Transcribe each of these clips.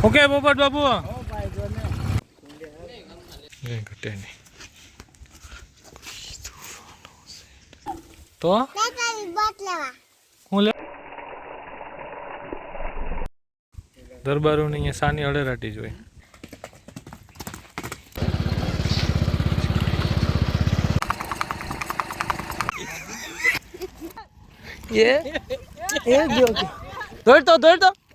Okay, પોપટ નહીં તો? હું લે દરબારોની અહીંયા સાની અડેરાટી જોઈ. એ? એ ગયો દોડતો દોડતો તો.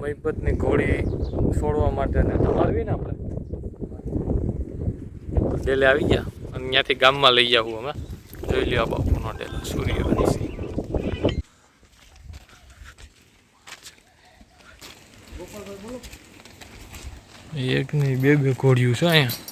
મહીપતની ઘોડી છોડવા માટે ને તમારવી ને આપણે? ડેલે આવી ગયા. અને ત્યાંથી ગામમાં લઈ જાવું અમે. જોઈ લ્યો આ બાપુનો ડેલો, સૂર્યવંશી. એક નહીં, બે બે ઘોડિયું છે અહીંયા.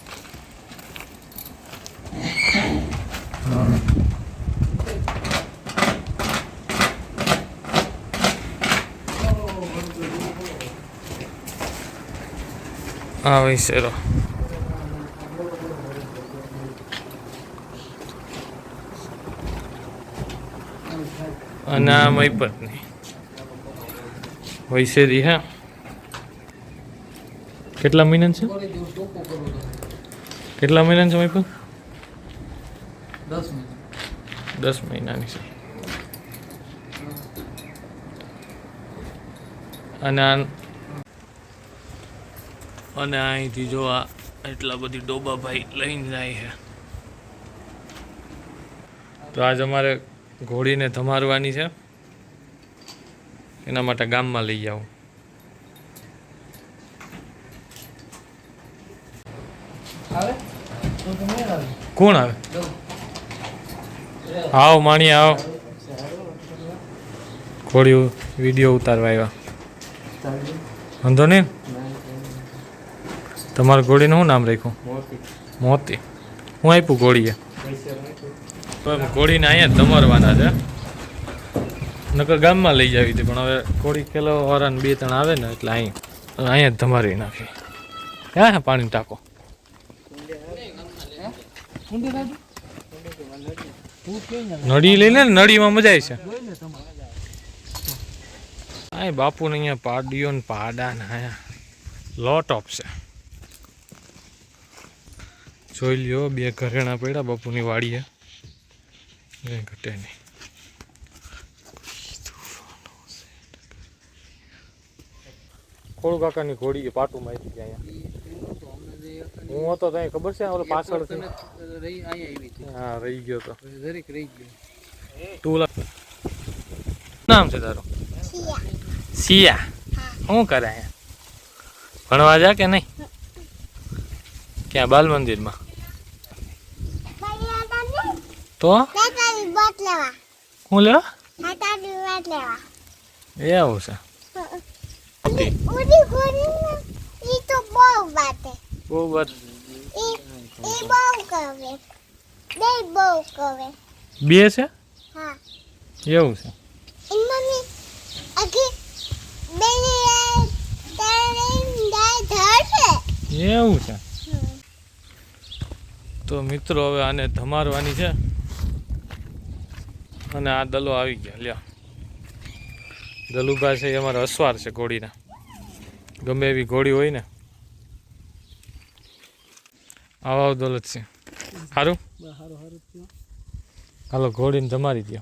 હા ભાઈ અને આ મહીપતની વૈસેરી હા કેટલા મહિના છે કેટલા મહિના છે મહિપત દસ મહિનાની છે અને આ અને અહીંથી જો આ એટલા બધી ડોબા ભાઈ લઈને જાય છે. તો આજ અમારે ઘોડીને ધમારવાની છે. એના માટે ગામમાં લઈ આવે? કોણ આવે? આવ માણી આવ. ઘોડી વીડિયો ઉતારવા આવ્યા. વાંધો નહીં? તમારા ઘોડીનું શું નામ રાખ્યું? મોતી. હું આપ્યું ઘોડીએ તો ઘોડીને અહીંયા જ દમરવાના છે. નકર ગામમાં લઈ જાવી હતી પણ હવે ઘોડી ખેલો વાળાને બે ત્રણ આવે ને એટલે અહીં અહીંયા ધમારી નાખી. ક્યાં હા પાણી ટાંકો. નળી લઈ લે ને નળીમાં મજા આવી છે. આ બાપુને અહીંયા પાડીઓ ને પાડા ને અહીંયા લોટ ઓફ છે જોઈ લ્યો બે ઘરેણા પડ્યા બાપુની વાડીએ એ ઘટે નહીં. ખોડુ કાકાની ઘોડી પાટું મારી હતી અહીંયા. હું હતો ત્યાં ખબર છે? ઓલો પાછળ હા રહી ગયો તો. જરીક રહી ગયો. તું નામ છે તારું? સિયા. શું કરે અહીંયા? ભણવા જા કે નહીં? ક્યાં બાલ મંદિરમાં તો? હું લેવા. એ આવું છે. બહુ વાત. બે છે? એવું છે. એવું છે. તો મિત્રો હવે આને ધમારવાની છે. અને આ દલો આવી ગયા, લ્યો. દલુભાઈ છે એ અમારો અસવાર છે ઘોડીના ગમે એવી ઘોડી હોય ને. આવા દોલત છે સારું હાલો ઘોડીને જમારી દો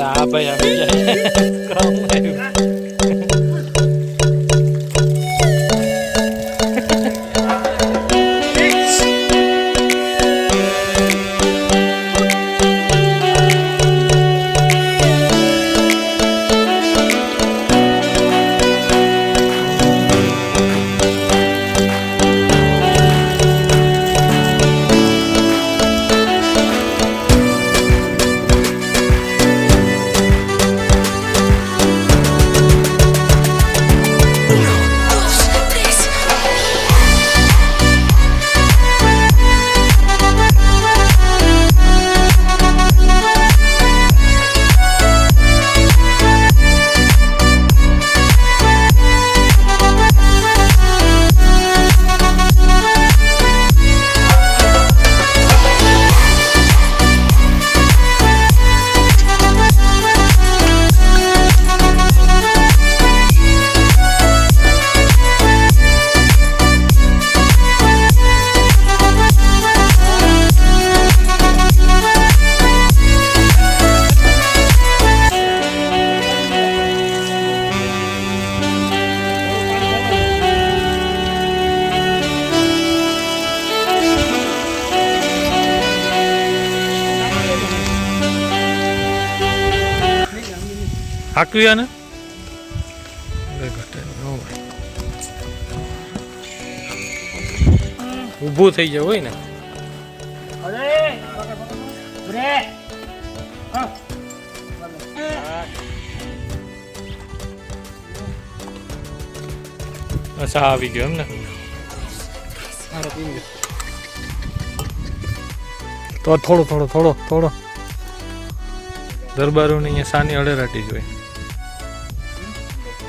આ ભાઈ આવી ગયા હાકવી આને ઊભું થઈ જવું હોય ને. અચ્છા આવી ગયો એમ ને તો થોડો થોડો થોડો થોડો. દરબારોને અહીંયા સાની અડેરાટી જોઈ.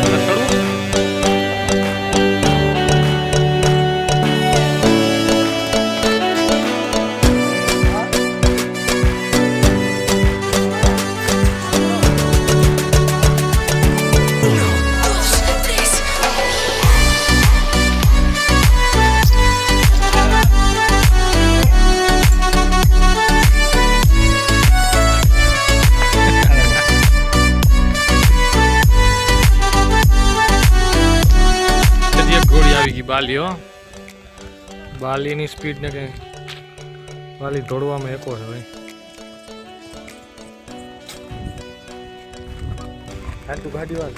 ગયો હો બાલીની સ્પીડ ને કઈ બાલી દોડવામાં એકો છે ભાઈ. હા ગાડી વાળ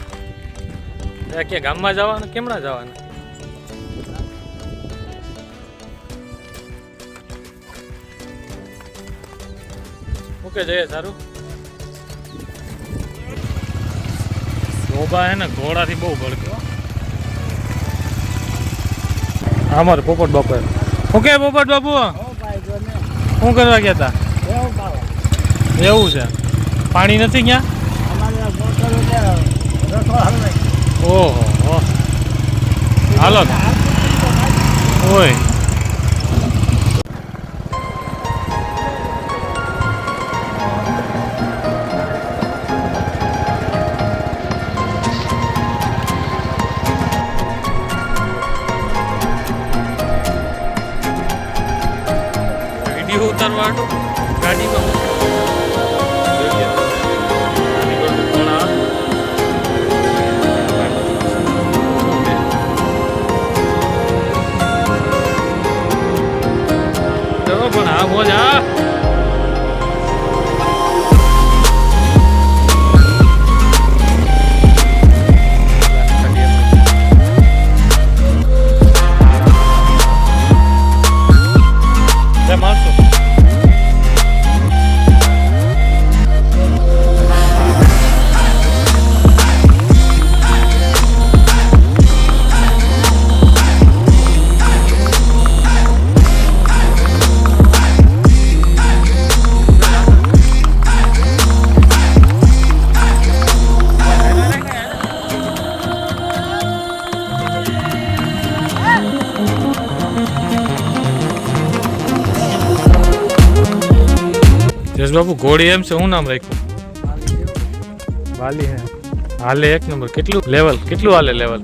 કે ગામમાં જવાનું? કેમણા જવાનું? ઓકે જઈએ સારું. ગોબા હે ને ઘોડાથી બહુ ભડક્યો અમારે પોપટ બાપુ ઓકે પોપટ બાપુ? શું કરવા ગયા હતા એવું છે. પાણી નથી ક્યાં ઓહો. હાલો. ઓય. બાબુ ઘોડી એમ છે હું નામ રાખ્યું? વાલી હે. હાલે એક નંબર. કેટલું લેવલ કેટલું હાલે લેવલ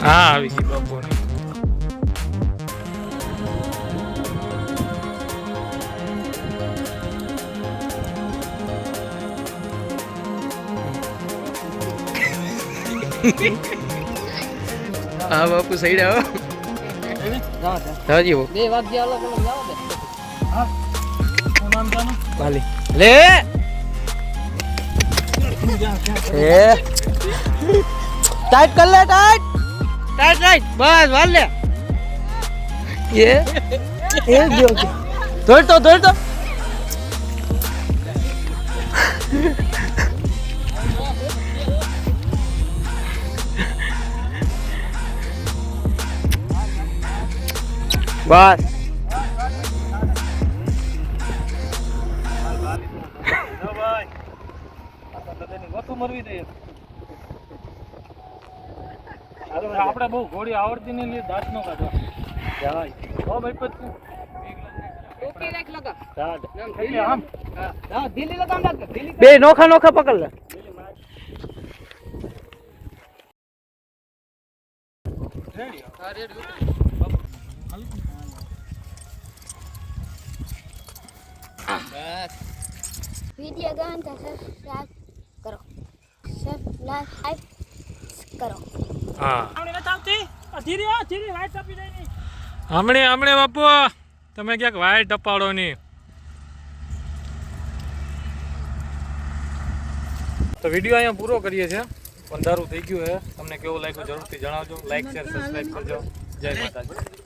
હા આવી ગઈ બાપુ હા બાપુ સઈડ આવો જાજી બે વાગ્યા અલગ અલગ જાવ દે વાલી. લે. એ. ટાઈટ કર લે ટાઈટ ટાઈટ ટાઈટ બસ વાલ લે. એ. એ ગયો દોડ તો દોડ તો. બસ. આપણે બહુ ઘોડી આવડતી નહીં લે દાંત નો કાઢો ભાઈ પછી બે નોખા નોખા પકડ લે. રેડી હા રેડી વીડિયો ગમે તો સબસ્ક્રાઇબ કરો. સબસ્ક્રાઇબ કરો. હા. આપણે બતાવતી ધીરે ધીરે વાઈટ આપી દે હમણે હમણે બાપુ તમે ક્યાંક વાઈટ ટપાડો ની તો વીડિયો અહીંયા પૂરો કરીએ છીએ. અંધારું થઈ ગયું છે. તમને કેવું લાગ્યું જરૂરથી જણાવજો. લાઈક શેર સબસ્ક્રાઈબ કરજો. જય માતાજી.